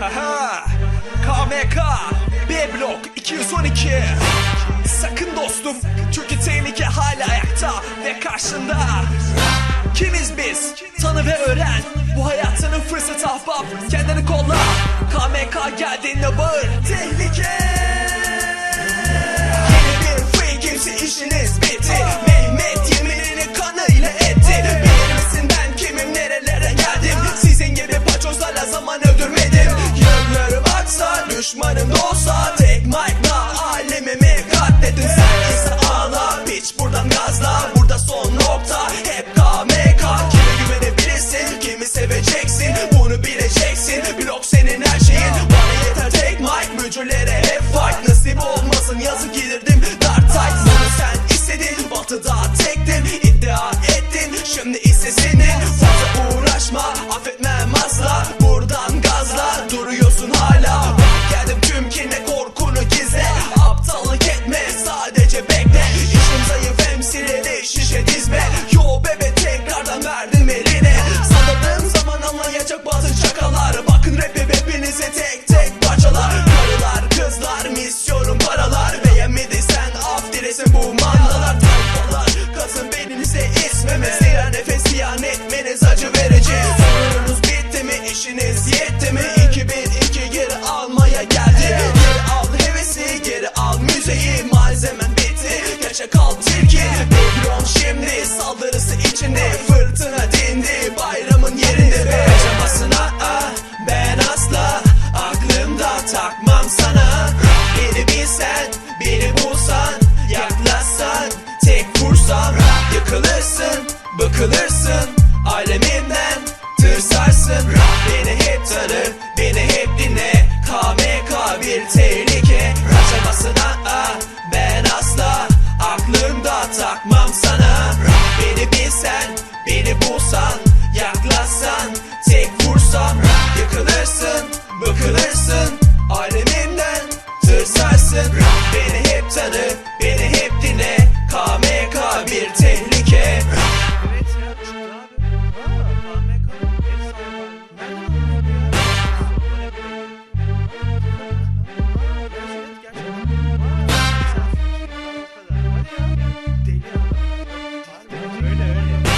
KMK B blok 212 Sakın dostum çünkü tehlike hala ayakta ve karşında. Kimiz biz? Tanı ve öğren. Bu hayatının fırsatı ahbap. Kendini kolla. KMK geldiğinde bağır. Tehlike mic mücürlere hep fight Nasip olmasın. Yazık gelirdim dar tight. Sen istedin batıda tektin iddia ettin Şimdi ise senin fazla uğraşma affetmem asla bitti gerçek al tilki Babylon şimdi saldırısı içinde. Fırtına dindi bayramın yerinde be. Kaçamazsın ah ben asla Aklımda takmam sana. Beni bilsen beni bulsan Yaklaşsan tek vursam. Yıkılırsın bıkılırsın sana Beni bilsen beni bulsan Yaklaşsan tek vursam Yıkılırsın bıkılırsın Alemimden tırsarsın Beni hep tanı beni hep dinle KMK bir tehlike. Deli adam. Öyle.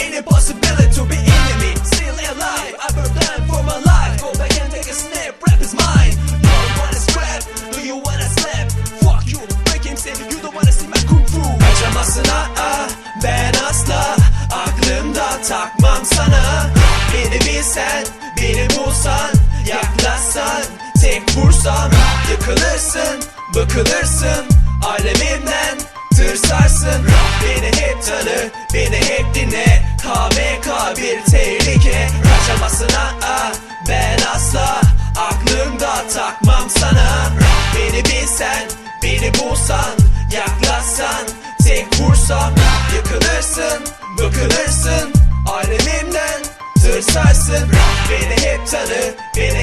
Me Any possibility to a Kaçamazsın ah Aklımda takmam sana. Beni bilsen, beni bulsan Yaklaşsan, tek vursam Yıkılırsın, bıkılırsın Alemimden tırsarsın Beni hep tanı, beni hep dinle. KMK bir tehlike. Kaçamazsın ah ben asla Aklımda takmam sana. Beni bilsen, beni bulsan Yaklaşsan, tek vursam. Yıkılırsın, bıkılırsın Alemimden tırsarsın Beni hep tanı, beni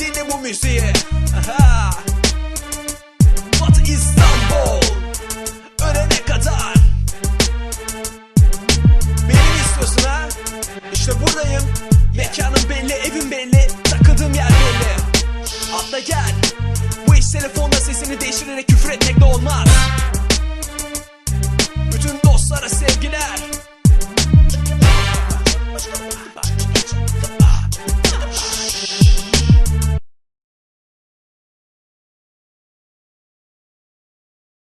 Dinle bu müziği. Aha. Batı İstanbul. Ölene kadar. Beni istiyorsun ha? İşte buradayım. Mekanım belli, evim belli. Takıldığım yer belli. Atla gel. Bu iş telefonla sesini değiştirerek küfür etmek de olmaz.